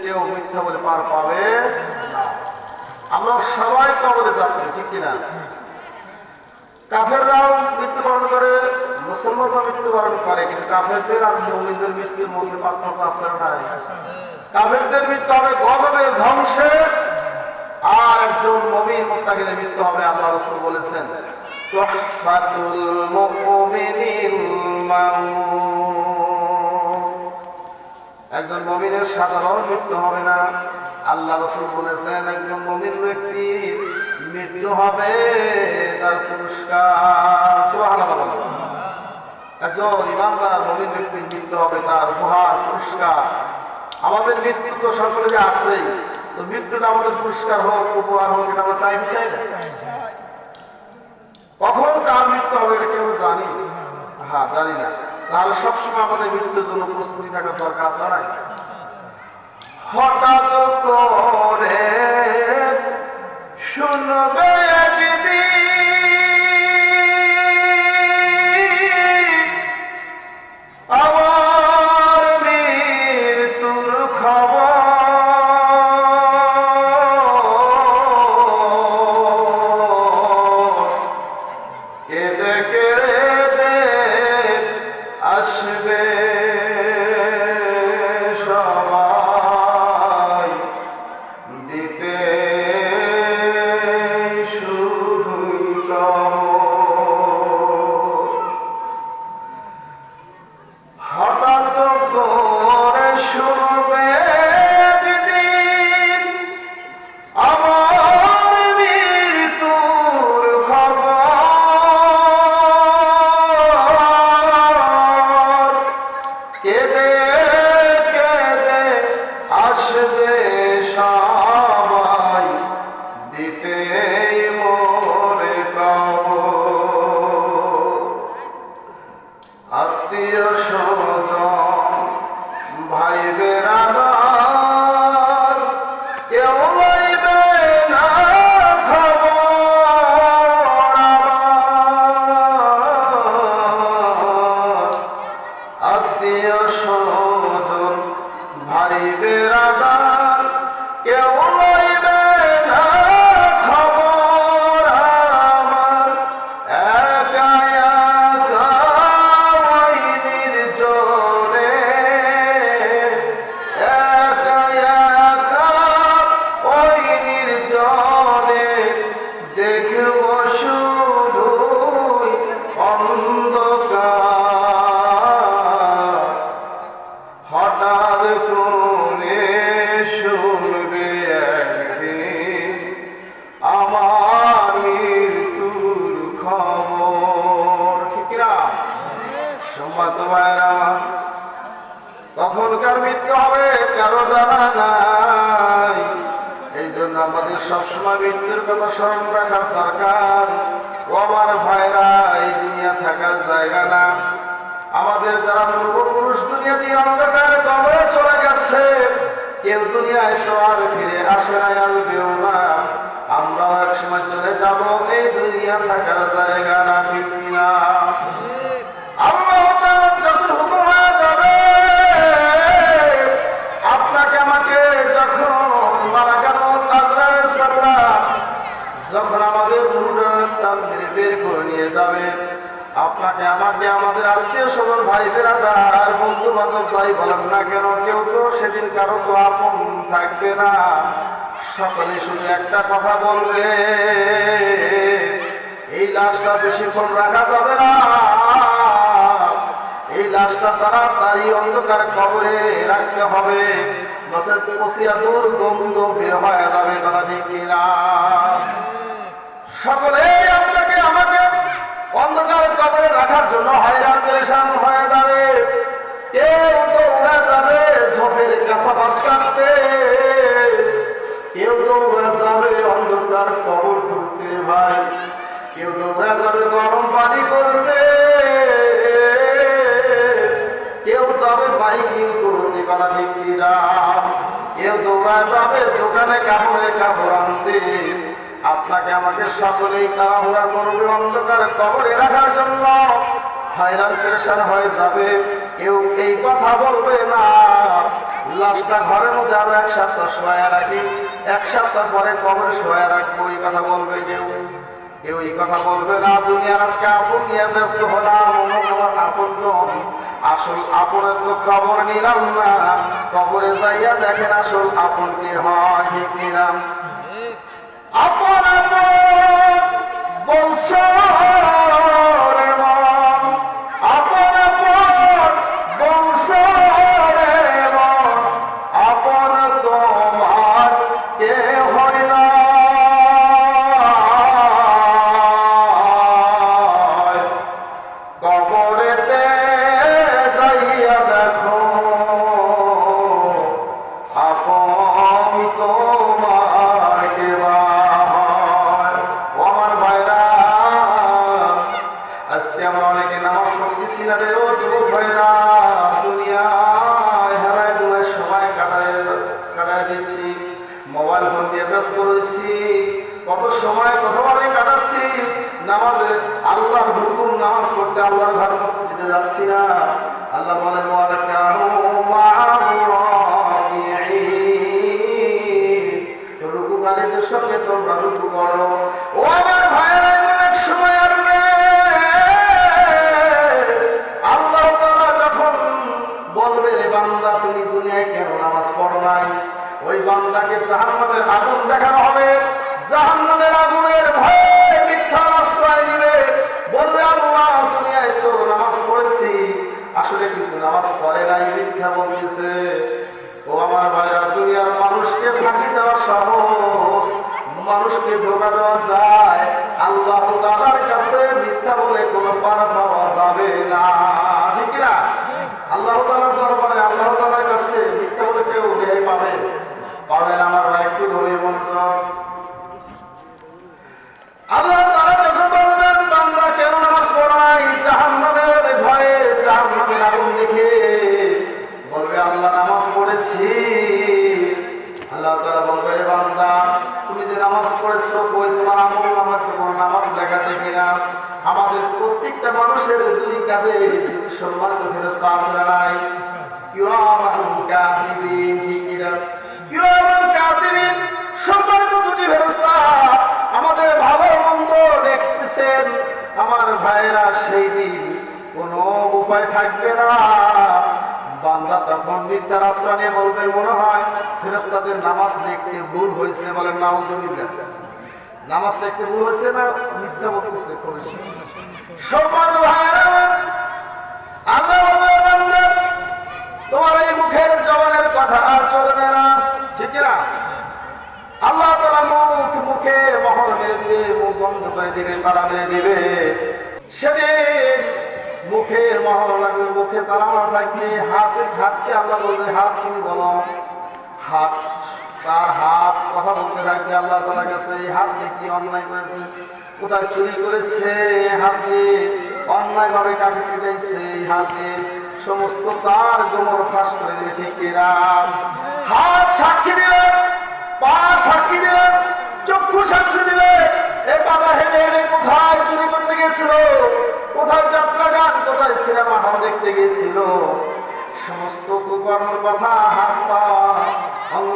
কেউ মিথ্যা বলে পার পাবে? আমরা সবাই কবরে যাত্রী ঠিক কিনা? কাফেররাও মৃত্যুবরণ করে, মুসলমানরাও মৃত্যুবরণ করে, কিন্তু কাফেরদের আর মুমিনদের মৃত্যুর মধ্যে পার্থক্য আছে নাই? কাফেরদের মৃত্যু হবে গজবে ধ্বংসে, আর একজন নবীন মুত্তাকিদের মৃত্যু হবে, আল্লাহ রাসূল বলেছেন, তুহফাতুল মুমিনিল মাউত। একজন মমিনের সাধারণ মৃত্যু হবে না। আল্লাহ রসুল বলেছেন একজন মমিন ব্যক্তির মৃত্যু হবে তার পুরস্কার। একজন ইমানদার মমিন ব্যক্তির মৃত্যু হবে তার উপহার পুরস্কার। আমাদের মৃত্যু তো সকলেরই আছেই তো মৃত্যুটা আমাদের পুরস্কার হোক উপহার হোক এটা আমরা চাই চাই না? কখন কার মৃত্যু হবে এটা কেউ জানি? হ্যাঁ জানি না। তাহলে সবসময় আমাদের মৃত্যুর জন্য প্রস্তুতি থাকার দরকার আছে না হঠাৎ করে শুনবে কে যে হবে জানা নাই। এই জন্য আমাদের সবসময় মৃত্যুর কথা স্মরণ রাখার দরকার। ও আমার ভাইরা, এই দুনিয়া থাকার জায়গা না। আমাদের যারা পূর্বপুরুষ দুনিয়া দিয়ে অন্ধকারে কবরে চলে গেছে কেউ দুনিয়ায় তো আর ফিরে আসে না আসবেও না। আমরাও এক সময় চলে যাব, এই দুনিয়া থাকার জায়গা না না যাবে। আপনাকে আমাকে আমাদের আত্মীয় স্বজন, ভাই বেড়াদার বন্ধু বান্ধব ভাই বলেন না কেন, কেউ তো সেদিন কারও তো আপন থাকবে না। সকলে শুধু একটা কথা বলবে, এই লাশটা বেশিক্ষণ রাখা যাবে না। এই লাশটা তাড়াতাড়ি অন্ধকার কবরে রাখতে হবে। সকলে আমাকে অন্ধকার কবরে রাখার জন্য হয়রান, পরেশান হয়ে যাবে। কেউ তো উড়ে যাবে? ঝোপের কাঁচা বাস কাটতে কেউ তো উড়ে যাবে অন্ধকার কবর করতে ভাই। কেউ তো উড়ে যাবে গরম পানি করতে। কেউ যাবে বাইকিং করতে কথা ঠিক কেউ দৌড়া যাবে দোকানে কাপড়ে কাপড় আপনাকে আমাকে সকলেই তাড়াহুড়া করবে অন্ধকার কবরে রাখার জন্য হয়রান প্রেশার হয়ে যাবে। কেউ এই কথা বলবে না। লাশটা ঘরের মধ্যে আরও এক সপ্তাহ শোয়া রাখি। এক সপ্তাহ পরে কবরে শোয়া রাখব, এই কথা বলবে কেউ। কেউ এই কথা বলবে না, দুনিয়ার আজকে আপন নিয়ে ব্যস্ত হলাম অমুক আমার আপন আসল আপনের তো খবর নিলাম না। কবরে যাইয়া দেখেন আসল আপন কি হয় নিলাম আপন আপন বলছো বান্দা তুমি দুনিয়ায় কেন নামাজ পড়ো নাই? ওই বান্দাকে জাহান্নামের আগুন দেখানো হবে। জাহান্নামের আগুনের ভয়ে মিথ্যা আশ্রয় দিবে। বলবে, আল্লাহ, দুনিয়ায় তো নামাজ পড়েছি। আসলে কিন্তু নামাজ পড়ে নাই, মিথ্যা বলতেছে। ও আমার ভাইরা, দুনিয়ার মানুষকে ফাঁকি দেওয়া সহজ। মানুষকে ধোকা দেওয়া যায়। আল্লাহ তাআলার কাছে মিথ্যা বলে কোনো পার পাওয়া যাবে না। ঠিক না আল্লাহ তালার দরবারে আল্লাহ তালার কাছে মিথ্যা বলে কেউ রেহাই পাবে? পাবেন আমার না। বান্দা তখন মিথ্যার আশ্রয় বলবে মনে হয় নামাজ দেখতে ভুল হয়েছে নামাজ দেখতে ভুল হয়েছে না মিথ্যা বলতেছে করেছে সম্মান আল্লাহ তোমার এই মুখের জবানের কথা আর চলবে না। ঠিক না? আল্লাহ তালা মুখ, মুখে মহল মেরে দিবে, মুখ বন্ধ করে দিবে তালা মেরে দিবে। সেদিন মুখে মহর লাগবে মুখে তালা মারা থাকবে। হাতের হাতকে আল্লাহ বলবে, হাত তুমি বলো। হাত, তার হাত, কথা বলতে থাকবে আল্লাহ তালা কাছে। এই হাত দিয়ে কি অন্যায় করেছে? কোথায় চুরি করেছে? হাত দিয়ে অন্যায় ভাবে কাকে পিটাইছে। এই হাত সমস্ত তার গোমর ফাঁস করে দেবে। ঠিক কিনা হাত সাক্ষী দেবে, পা সাক্ষী দেবে, চক্ষু সাক্ষী দেবে। এ পাতা হেঁটে হেঁটে কোথায় চুরি করতে গিয়েছিল? কোথায় যাত্রা গান? কোথায় সিনেমা হল দেখতে গিয়েছিল? সমস্ত কুকর্মের কথা হাত পা, অঙ্গ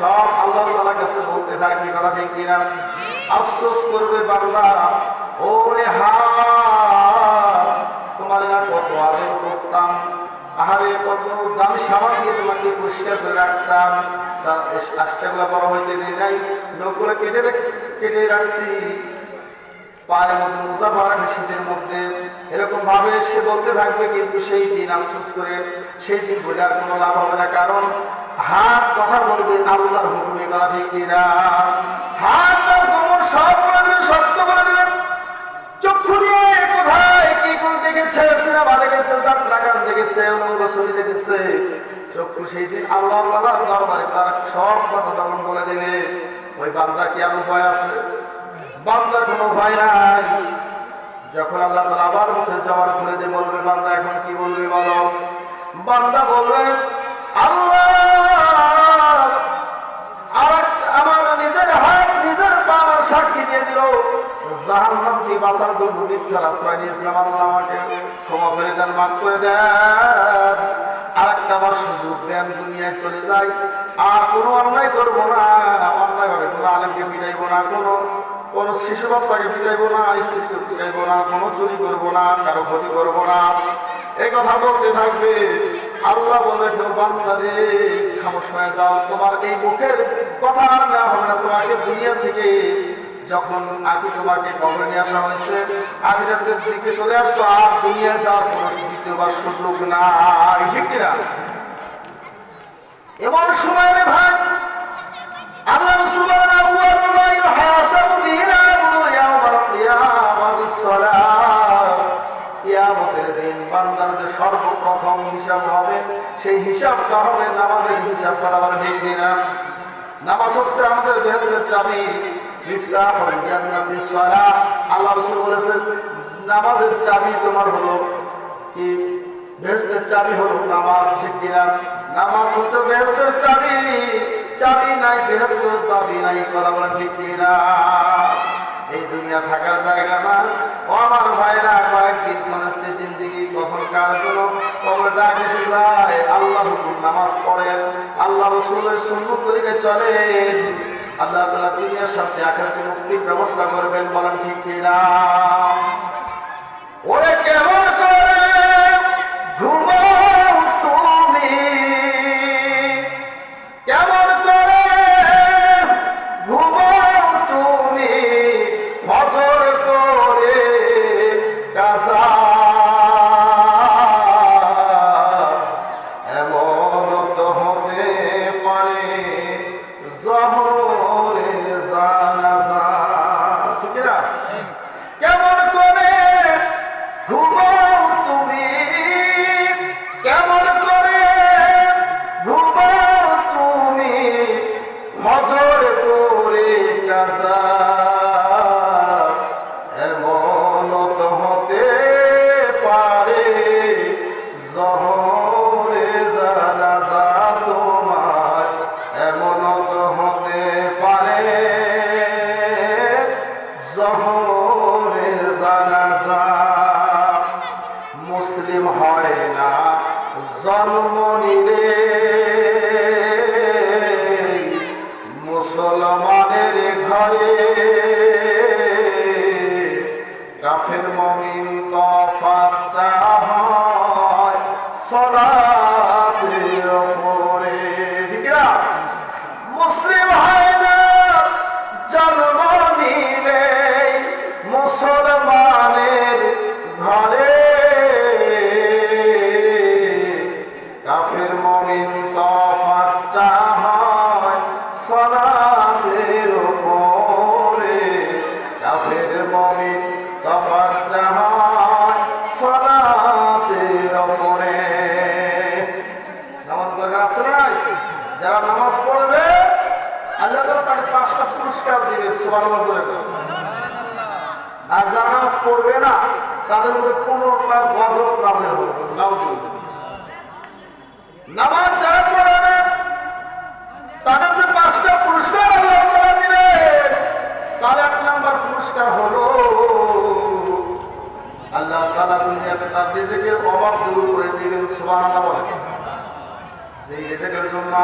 সব আল্লাহ তালার কাছে বলতে থাকবে, কথা ঠিক কিনা? আফসোস করবে বাংলা ওরে হা, তোমার না কত আদর করতাম, আহারে কত দামি সাবান দিয়ে তোমাকে পরিষ্কার করে রাখতাম। আজকাগুলো বড় হইতে দিই নাই, লোকগুলো কেটে রাখছি কেটে রাখছি। শীতের মধ্যে। এরকম সে বলতে থাকবে, কিন্তু সেই দিন আফসোস করে সেই দিন বলে আর কোনো লাভ হবে না। কারণ হাত কথা বলবে আল্লাহর হুকুমে ঠিক কিনা? হাত তার কোমর সব সত্য করে দেবে। চক্ষু দিয়ে কোথায় দেখেছে? সিনেমা দেখেছে দেখেছে অনঙ্গ ছবি দেখেছে। চক্ষু সেই দিন আল্লাহ আল্লাহর দরবারে তার সব কথা তখন বলে দেবে, ওই বান্দা কি আর উপায় আছে? বান্দার কোনো উপায় নাই। যখন আল্লাহ তালা আবার মুখে জবান খুলে দিয়ে বলবে, বান্দা, এখন কি বলবে বলো? বান্দা বলবে, আল্লাহ আর আমার নিজের নিজের সাক্ষী দিয়ে নিয়েছিলাম আমাকে। ক্ষমা করে দেন করে আর একটা বার সুযোগ দেন, দুনিয়ায় চলে আর কোনো অন্যায় করব না। অন্যায় ভাবে কোনো আলেমকে পিটাইবো না, কোনো কোনো শিশু বাচ্চাকে পিটাইবো না, স্ত্রীকে পিটাইবো না, কোনো চুরি করব না, কারও ক্ষতি করব না। এই কথা বলতে থাকবে, আল্লাহ বলবে কেউ বান্দারে, খামোশ হয়ে যাও। তোমার এই মুখের কথা আর না হবে না। তোমাকে দুনিয়া থেকে যখন আগে তোমাকে কবরে নিয়ে আসা হয়েছে, আখিরাতের দিকে চলে আসতো আর দুনিয়া যাওয়ার কোনো দ্বিতীয়বার সুযোগ না ঠিক কিনা এমন সময় ভাই, আল্লাহ রাসূল সেই হিসাবটা হবে, নামাজের হিসাব করা বলে ঠিক কিনা? নামাজ হচ্ছে আমাদের বেহেস্তের চাবি। আল্লাহ বলেছেন, নামাজের চাবি তোমার হলো কি? বেহেস্তের চাবি হলো নামাজ, ঠিক কিনা? নামাজ হচ্ছে বেহেস্তের চাবি। চাবি নাই বেহেস্তের চাবি নাই কথা ঠিক কিনা? এই দুনিয়া থাকার জায়গা না। ও আমার ভাইরা, কয়েকদিন মানুষদের জিন্দিগি কখন কার জন্য? কবর ডাক যায়, আল্লাহ নামাজ পড়েন, আল্লাহ রসুলের সুন্দর তরিকে চলেন। আল্লাহ তালা দুনিয়ার সাথে আখেরাতে মুক্তির ব্যবস্থা করবেন, বলেন ঠিক কিনা? ওরে কেমন করে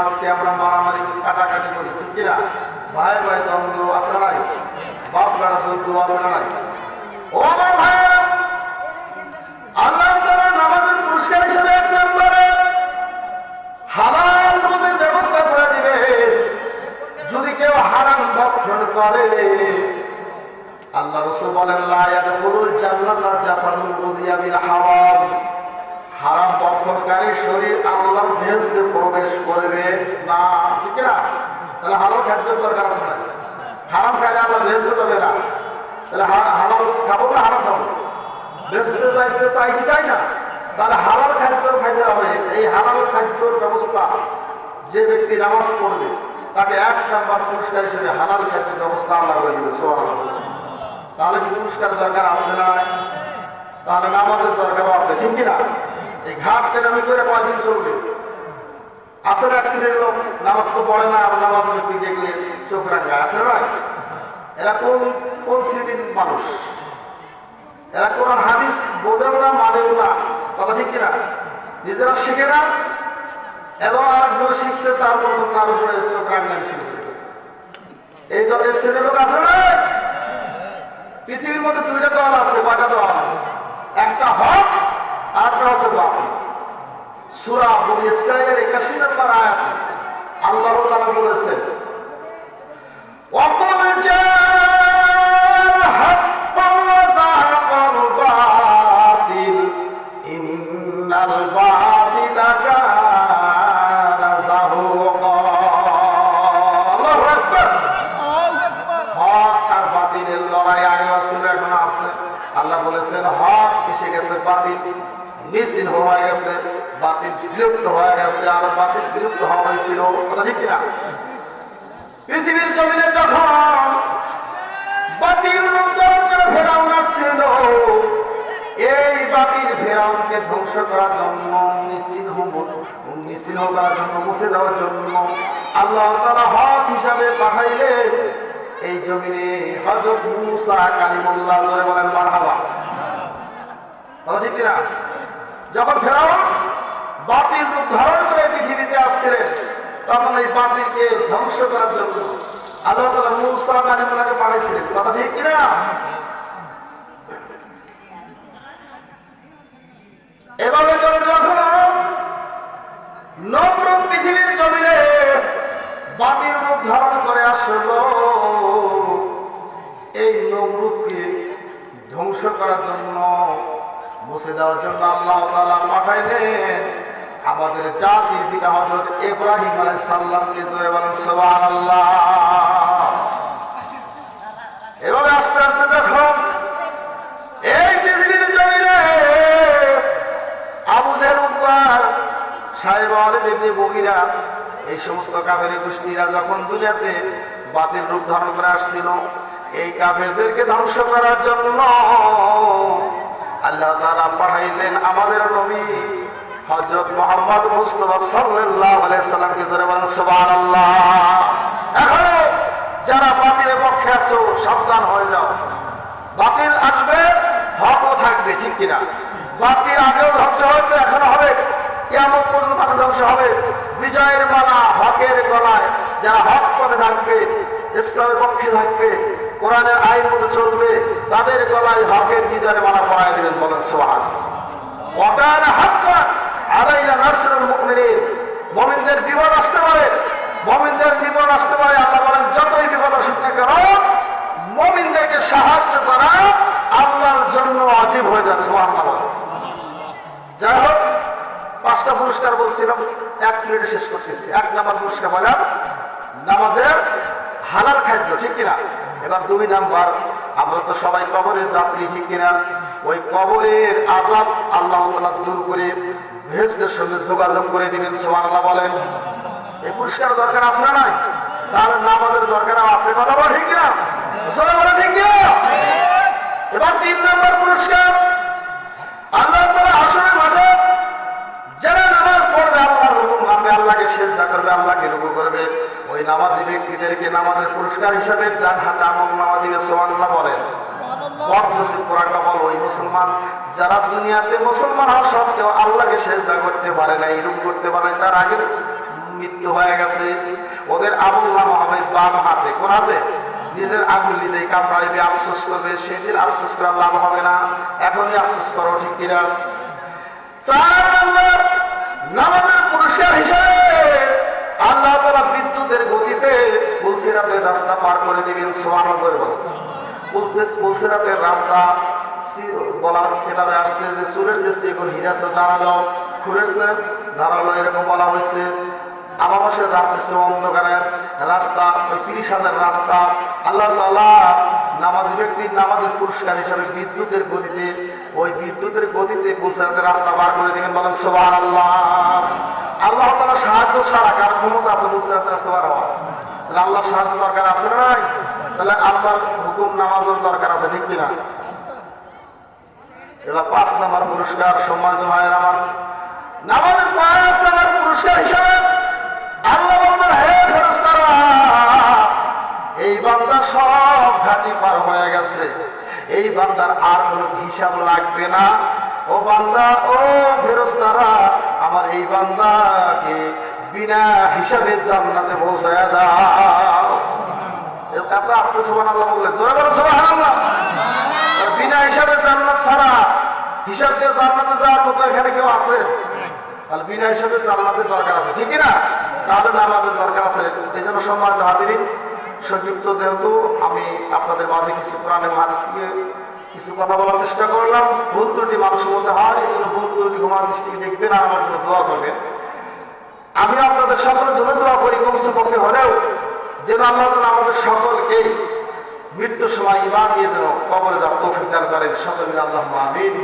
আজকে আমরা মারামারি, কাটাকাটি করি, ঠিক কিনা? ভাই ভাই, দ্বন্দ্ব না নাই? বাপ গাড়া যুদ্ধ না নাই? ও আমার ভাইয়েরা আল্লাহ তাআলা নামাজের পুরস্কার হিসেবে এক নম্বরে হালাল ব্যবস্থা করে দিবে। যদি কেউ হারাম ভক্ষণ করে, আল্লাহ রসুল বলেন, লা ইয়াদখুলুল জান্নাতা জাসাদুন উযিয়া বিল হারাম। হারাম ভক্ষণকারী শরীর আল্লাহর বেহেশতে প্রবেশ করবে না। ঠিক না তাহলে হালাল খাদ্যের দরকার আছে না? হারাম খাইলে আল্লাহ বেহেশতে যাবে না। তাহলে হালাল খাব না, হারাম খাব? বেহেশতে যাইতে চাই কি চাই না? তাহলে হালাল খাদ্য খাইতে হবে। এই হালাল খাদ্যর ব্যবস্থা যে ব্যক্তি নামাজ পড়বে, তাকে এক নাম্বার পুরস্কার হিসেবে হালাল খাদ্যের ব্যবস্থা আল্লাহ করে দিবে। তাহলে পুরস্কার দরকার আছে না তাহলে নামাজের দরকারও আছে, ঠিক কিনা? এই ঘাট তেরামি করে কয়দিন চলবে? আসের অ্যাক্সিডেন্ট লোক নামাজ তো পড়ে না আর নামাজ ব্যক্তি দেখলে চোখ রাখবে আসে না এরা কোন কোন শ্রেণির মানুষ? এরা কোরআন, হাদিস বোঝেও না, মানেও না, কথা ঠিক কিনা? নিজেরা শিখে না এবং আরেকজন শিখছে, তার মতো তার উপরে চোখ করে এই দলের শ্রেণি লোক আছে না পৃথিবীর মধ্যে দুইটা দল আছে, কয়টা দল? একটা হক আল্লাহ বলেছেন অপরিচয় বিলুপ্ত হয়ে গেছে আর বাতিল বিলুপ্ত হওয়া হয়েছিল। ঠিক কিনা? পৃথিবীর জমিনে যখন বাতিল রূপ ধারণ করে ফেরাউন আসছিল, এই বাতিল ফেরাউনকে ধ্বংস করার জন্য, নিশ্চিত হব, নিশ্চিত করার জন্য, মুছে দেওয়ার জন্য আল্লাহ তারা হক হিসাবে পাঠাইলেন। এই জমিনে হজরত মুসা কালিমুল্লাহ ধরে বলেন মারহাবা। কথা ঠিক কিনা? যখন ফেরাউন বাতিল রূপ ধারণ করে পৃথিবীতে আসছিলেন, তখন এই বাতিলকে ধ্বংস করার জন্য আল্লাহ তালা মুসা কালিমুল্লাহকে পাঠিয়েছিলেন কথা ঠিক কিনা এভাবে করে যখন নবরূপ পৃথিবীর জমিনে বাতিল রূপ ধারণ করে আসলো, এই নবরূপকে ধ্বংস করার জন্য মুছে দেওয়ার জন্য আল্লাহ তাআলা পাঠাইলেন। আমাদের জাতির পিতা হজরত ইব্রাহিম আলাইহিস সালামকে জোরে বলেন, সুবহানাল্লাহ। এভাবে আস্তে আস্তে দেখো, এই পৃথিবীর জমিনে আবু জেহেল সাহেব আলেদ ইবনে বগিরা এই সমস্ত কাফের গোষ্ঠীরা যখন দুনিয়াতে বাতিল রূপ ধারণ করে আসছিল, এই কাফেরদেরকে ধ্বংস করার জন্য আল্লাহ তাআলা পাঠাইলেন আমাদের নবী। হযরত মুহাম্মদ মুস্তাফা সাল্লামকে ধরে বলেন, সুবহানাল্লাহ। এখনও যারা বাতিলের পক্ষে আছো, সাবধান হয়ে যাও। বাতিল আসবে, হকও থাকবে, ঠিক কিনা? বাতিল আগেও ধ্বংস হয়েছে, এখনও হবে। কেমন পর্যন্ত ধ্বংস হবে। বিজয়ের মালা হকের গলায় যারা হক পথে থাকবে, ইসলামের পক্ষে থাকবে, কোরআনের আইন মতো চলবে, তাদের গলায় হকের বিজয়ের মালা পরায় দিবেন বলেন সোহান হাক্কা আলাইয়া নাসরুল মুমিনিন। মুমিনদের বিপদ আসতে পারে। মুমিনদের বিপদ আসতে পারে, আল্লাহ বলেন, যতই বিপদ আসুক না কেন, মুমিনদেরকে সাহায্য করা আল্লাহর জন্য অজীব হয়ে যায়, সুবহানাল্লাহ। যাই হোক, পাঁচটা পুরস্কার বলছিলাম, এক মিনিটে শেষ করতেছি। এক নাম্বার পুরস্কার বললাম নামাজের হালাল খাদ্য, ঠিক কিনা? এবার দুই নাম্বার আমরা তো সবাই কবরের যাত্রী, ঠিক কিনা? ওই কবরের আজাব আল্লাহ দূর করে ভেজদের সঙ্গে যোগাযোগ করে দিবেন সোমান আল্লাহ বলেন। এই পুরস্কার দরকার আছে না নাই? তার নামাজের দরকার আছে, কথা বলা ঠিক কিনা? এবার তিন নম্বর পুরস্কার। আল্লাহ তারা আসরে আল্লাহকে সেজদা করবে আল্লাহকে রুকু করবে? ওই নামাজি ব্যক্তিদেরকে নামাজের পুরস্কার হিসাবে ডান হাতে আমল নামা দিবে সুবহানাল্লাহ। বলেন ওই মুসলমান যারা দুনিয়াতে মুসলমান হওয়া সত্ত্বেও আল্লাহকে সেজদা করতে পারে না এরকম করতে পারে তার আগে মৃত্যু হয়ে গেছে। ওদের আমল নামা হবে বাম হাতে। কোন হাতে? নিজের আঙুলি দিয়ে কামড়াইবে আফসোস করবে। সেদিন আফসোস করার লাভ হবে না। এখনই আফসোস করো ঠিক কিনা? চার নম্বর নামাজের পুরস্কার হিসাবে আল্লাহ তারা বিদ্যুতের গতিতে পুলসিরাতের রাস্তা পার করে দিবেন সোয়ান রাত্রে অন্ধকারের রাস্তা ওই রাস্তা। আল্লাহ নামাজি ব্যক্তির নামাজের পুরস্কার হিসাবে বিদ্যুতের গতিতে, ওই বিদ্যুতের গতিতে পুলসারাতে রাস্তা বার করে দিবেন বলেন সোবান আল্লাহ আল্লাহ তাআলা সাহায্য ছাড়া কার ক্ষমতা আছে রাস্তা বার হওয়া আল্লাহ সাহায্য দরকার আছে না তাহলে আল্লাহর হুকুম নামাজের দরকার আছে, ঠিক কিনা? এবার পাঁচ নাম্বার পুরস্কার সম্মান জমায়ের আমার। নামাজের পাঁচ নাম্বার পুরস্কার হিসাবে আল্লাহ বলবেন, হে ফেরেশতারা, এই বান্দা সব ঘাটি পার হয়ে গেছে। এই বান্দার আর কোনো হিসাব লাগবে না। ও বান্দা, ও ফেরেশতারা আমার এই বান্দাকে বিনা হিসাবে জান্নাতে পৌঁছায় দাও। এত আস্তে সুবান আল্লাহ বললেন জোরে বলো সুবান আল্লাহ বিনা হিসাবে জান্নাত ছাড়া হিসাব দিয়ে জান্নাতে যাওয়ার মতো এখানে কেউ আছে? তাহলে বিনা হিসাবে জান্নাতের দরকার আছে ঠিক না? তাহলে নামাজের দরকার আছে। এই জন্য সম্মান হাজিরি সংযুক্ত যেহেতু আমি আপনাদের মাঝে কিছু প্রাণের মাঝ থেকে কিছু কথা বলার চেষ্টা করলাম। ভুল ত্রুটি মানুষের মধ্যে হয়, এই জন্য ভুল ত্রুটি তোমার দৃষ্টিকে দেখবেন আর আমার জন্য দোয়া করবে আমি আপনাদের সকলের জন্য দোয়া করি, কমসে পক্ষে হলেও যেন আল্লাহ তালা আমাদের সকলকে মৃত্যুর সময় ইমান দিয়ে যেন কবরে যাওয়ার তৌফিক দান করেন। সকলে আল্লাহ আমিন।